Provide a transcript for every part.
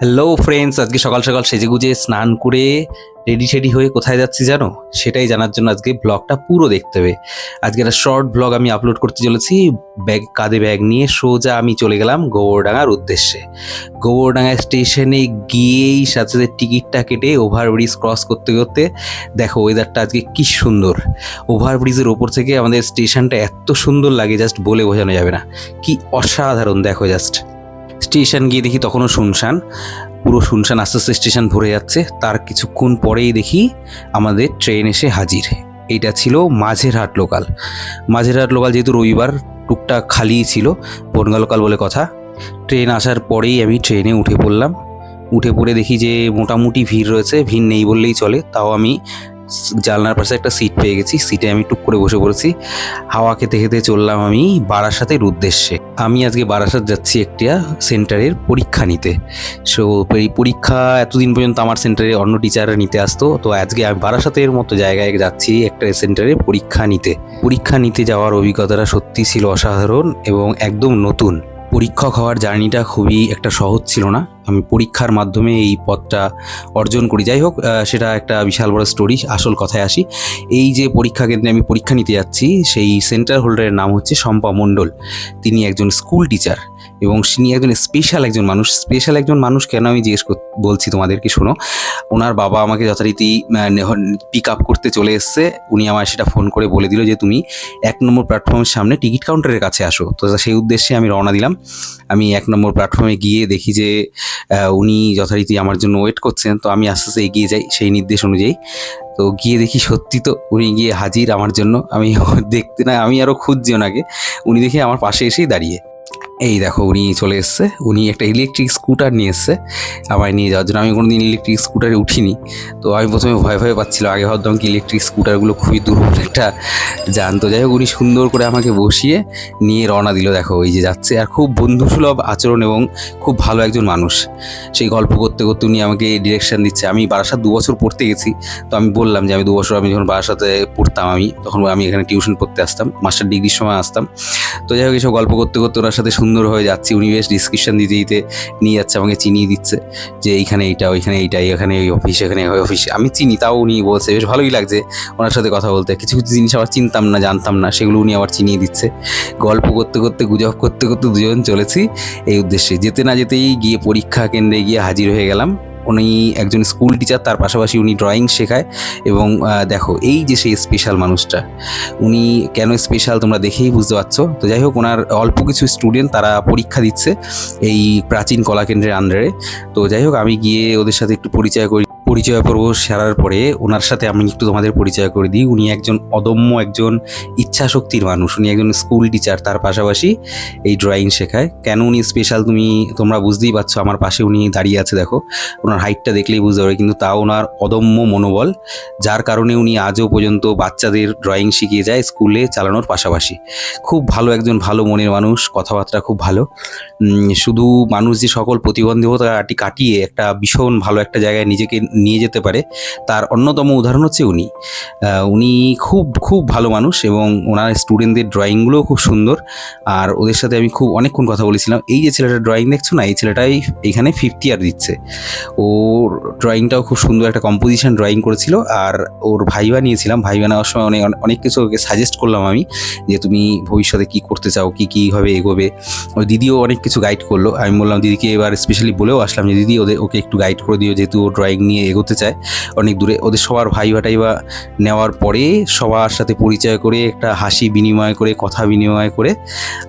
Hello friends আজকে সকাল সকাল সেজে গুজে স্নান করে রেডি টেডি হয়ে কোথায় যাচ্ছি জানো? সেটাই জানার জন্য আজকে ব্লগটা পুরো দেখতে হবে। আজকে একটা শর্ট ব্লগ আমি আপলোড করতে চলেছি। ব্যাগ, কাঁধে ব্যাগ নিয়ে সোজা আমি চলে গেলাম গোবরডাঙ্গার উদ্দেশ্যে। গোবরডাঙ্গা স্টেশনে গিয়েই সাথে সাথে টিকিটটা কেটে ওভারব্রিজ ক্রস করতে করতে দেখো ওয়েদারটা আজকে কি সুন্দর। ওভারব্রিজের ওপর থেকে আমাদের স্টেশনটা এত সুন্দর লাগে জাস্ট বলে বোঝানো যাবে না। কি অসাধারণ, দেখো জাস্ট স্টেশন গিয়ে দেখি তখনও শুনশান। পুরো শুনশান আস্তে আস্তে স্টেশন ভরে যাচ্ছে। তার কিছুক্ষণ পরেই দেখি আমাদের ট্রেন এসে হাজির। এইটা ছিল মাঝেরহাট লোকাল। মাঝেরহাট লোকাল যেহেতু রবিবার টুকটাক খালিই ছিল, বনগা লোকাল বলে কথা। ট্রেন আসার পরেই আমি ট্রেনে উঠে পড়লাম। উঠে পড়ে দেখি যে মোটামুটি ভিড় রয়েছে, ভিড় নেই বললেই চলে। তাও আমি জানলার পাশে একটা সিট পেয়ে গেছি। সিটে আমি টুক করে বসে পড়েছি। হাওয়া খেতে খেতে চললাম আমি বারাসাতের উদ্দেশ্যে। আমি আজকে বারাসাত যাচ্ছি একটা সেন্টারের পরীক্ষা নিতে। সো এই পরীক্ষা এতদিন পর্যন্ত আমার সেন্টারে অন্য টিচাররা নিতে আসতো। তো আজকে আমি বারাসাতের মতো জায়গায় যাচ্ছি একটা সেন্টারে পরীক্ষা নিতে। পরীক্ষা নিতে যাওয়ার অভিজ্ঞতাটা সত্যি ছিল অসাধারণ এবং একদম নতুন। পরীক্ষক হওয়ার জার্নিটা খুবই একটা সহজ ছিল না। আমি পরীক্ষার মাধ্যমে এই পদটা অর্জন করি। যাই হোক সেটা একটা বিশাল বড় স্টোরি আসল কথায় আসি। এই যে পরীক্ষা কেন্দ্রে আমি পরীক্ষা নিতে যাচ্ছি, সেই সেন্টার হোল্ডারের নাম হচ্ছে শম্পা মণ্ডল। তিনি একজন স্কুল টিচার এবং তিনি একজন স্পেশাল একজন মানুষ। স্পেশাল একজন মানুষ কেন আমি জিজ্ঞেস বলছি তোমাদেরকে, শোনো। ওনার বাবা আমাকে যথারীতি পিক আপ করতে চলে এসছে। উনি আমার সেটা ফোন করে বলে দিল যে, তুমি এক নম্বর প্ল্যাটফর্মের সামনে টিকিট কাউন্টারের কাছে আসো। তো সেই উদ্দেশ্যে আমি রওনা দিলাম। আমি এক নম্বর প্ল্যাটফর্মে গিয়ে দেখি যে উনি যথারীতি আমার জন্য ওয়েট করছেন, তো আমি আস্তে আস্তে এগিয়ে যাই সেই নির্দেশ অনুযায়ী। তো গিয়ে দেখি সত্যি তো উনি গিয়ে হাজির আমার জন্য। আমি দেখতে না, আমি আরও খুঁজছি ওনাকে। উনি দেখে আমার পাশে এসেই দাঁড়িয়ে। এই দেখো উনি চলে এসছে। উনি একটা ইলেকট্রিক স্কুটার নিয়ে এসছে। আমায় নিয়ে যাওয়ার জন্য। আমি কোনোদিন ইলেকট্রিক স্কুটারে উঠিনি। তো আমি প্রথমে ভয় ভয় পাচ্ছিলাম। আগে ভাবতাম কি ইলেকট্রিক স্কুটারগুলো খুবই দুর্বল একটা যান। তো যাই হোক, উনি সুন্দর করে আমাকে বসিয়ে নিয়ে রওনা দিল। দেখো ওই যে যাচ্ছে। আর খুব বন্ধুসুলভ আচরণ এবং খুব ভালো একজন মানুষ। সেই গল্প করতে করতে উনি আমাকে ডিরেকশান দিচ্ছে। আমি বারাসাত দু বছর পড়তে গেছি। তো আমি বললাম যে, আমি দু বছর আমি যখন বারাসাতে পড়তাম আমি, তখন আমি এখানে টিউশন পড়তে আসতাম। মাস্টার ডিগ্রির সময় আসতাম। তো যাই হোক, এসব গল্প করতে করতে ওনার সাথে সুন্দর হয়ে যাচ্ছি। উনি বেশ ডিসক্রিপশন দিতে দিতে নিয়ে যাচ্ছে, আমাকে চিনিয়ে দিচ্ছে যে এইখানে এইটা, ওইখানে এইটা এখানে ওই অফিস এখানে ওই অফিস আমি চিনি, তাও উনি বলছে, বেশ ভালোই লাগছে ওনার সাথে কথা বলতে। কিছু কিছু জিনিস আবার চিনতাম না, জানতাম না, সেগুলো উনি আবার চিনিয়ে দিচ্ছে। গল্প করতে করতে, গুজব করতে করতে দুজন চলেছি এই উদ্দেশ্যে। যেতে না যেতেই গিয়ে পরীক্ষা কেন্দ্রে গিয়ে হাজির হয়ে গেলাম। উনি একজন স্কুল টিচার তার পাশাপাশি উনি ড্রয়িং শেখায় এবং দেখো এই যে সেই স্পেশাল মানুষটা, উনি কেন স্পেশাল তোমরা দেখেই বুঝতে পারছ? তো যাই হোক, ওনার অল্প কিছু স্টুডেন্ট তারা পরীক্ষা দিচ্ছে এই প্রাচীন কলাকেন্দ্রের আন্ডারে তো যাই হোক, আমি গিয়ে ওদের সাথে একটু পরিচয় করি। পরিচয় পর্ব সারার পরে ওনার সাথে আমি একটু তোমাদের পরিচয় করে দিই। উনি একজন অদম্য একজন ইচ্ছাশক্তির মানুষ। উনি একজন স্কুল টিচার, তার পাশাপাশি এই ড্রয়িং শেখায়। কেন উনি স্পেশাল তুমি তোমরা বুঝতেই পারছ, আমার পাশে উনি দাঁড়িয়ে আছে, দেখো। ওনার হাইটটা দেখলেই বুঝতে পারবে, কিন্তু তাও ওনার অদম্য মনোবল, যার কারণে উনি আজও পর্যন্ত বাচ্চাদের ড্রয়িং শিখিয়ে যায় স্কুলে চালানোর পাশাপাশি। খুব ভালো একজন, ভালো মনের মানুষ, কথাবার্তা খুব ভালো। শুধু মানুষ যে সকল প্রতিবন্ধকতা কাটিয়ে একটা ভীষণ ভালো একটা জায়গায় নিজেকে নিয়ে যেতে পারে। তার অন্যতম উদাহরণ হচ্ছে উনি। উনি খুব খুব ভালো মানুষ এবং ওনার স্টুডেন্টদের ড্রয়িংগুলোও খুব সুন্দর। আর ওদের সাথে আমি খুব অনেকক্ষণ কথা বলেছিলাম। এই যে ছেলেটা ড্রয়িং দেখছ না? এই ছেলেটাই এখানে ফিফটি ইয়ার দিচ্ছে। ওর ড্রয়িংটাও খুব সুন্দর একটা কম্পোজিশন ড্রয়িং করেছিল। আর ওর ভাইবা নিয়েছিলাম। ভাইবা নেওয়ার সময় অনেক অনেক কিছু ওকে সাজেস্ট করলাম আমি যে তুমি ভবিষ্যতে কি করতে চাও, কি কীভাবে এগোবে। ওই দিদিও অনেক কিছু গাইড করল। আমি বললাম, দিদিকে এবার স্পেশালি বলেও আসলাম যে, দিদি ওদের ওকে একটু গাইড করে দিও। যেহেতু ও ড্রয়িং নিয়ে এগোতে চায়। অনেক দূরে ওদের সবার ভাই ভাটাইবা নেওয়ার পরে সবার সাথে পরিচয় করে, একটা হাসি বিনিময় করে, কথা বিনিময় করে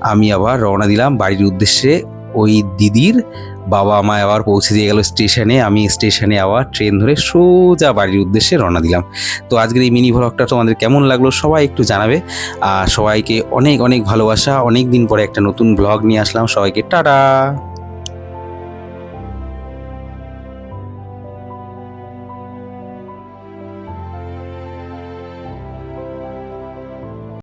আমি আবার রওনা দিলাম বাড়ির উদ্দেশ্যে। ওই দিদির বাবা আমায় আবার পৌঁছে দিয়ে গেল স্টেশনে। আমি স্টেশনে আবার ট্রেন ধরে সোজা বাড়ির উদ্দেশ্যে রওনা দিলাম। তো আজকের এই মিনি ভ্লগটা তোমাদের কেমন লাগল সবাই একটু জানাবে। আর সবাইকে অনেক অনেক ভালোবাসা। অনেক দিন পরে একটা নতুন ব্লগ নিয়ে আসলাম। সবাইকে টাটা!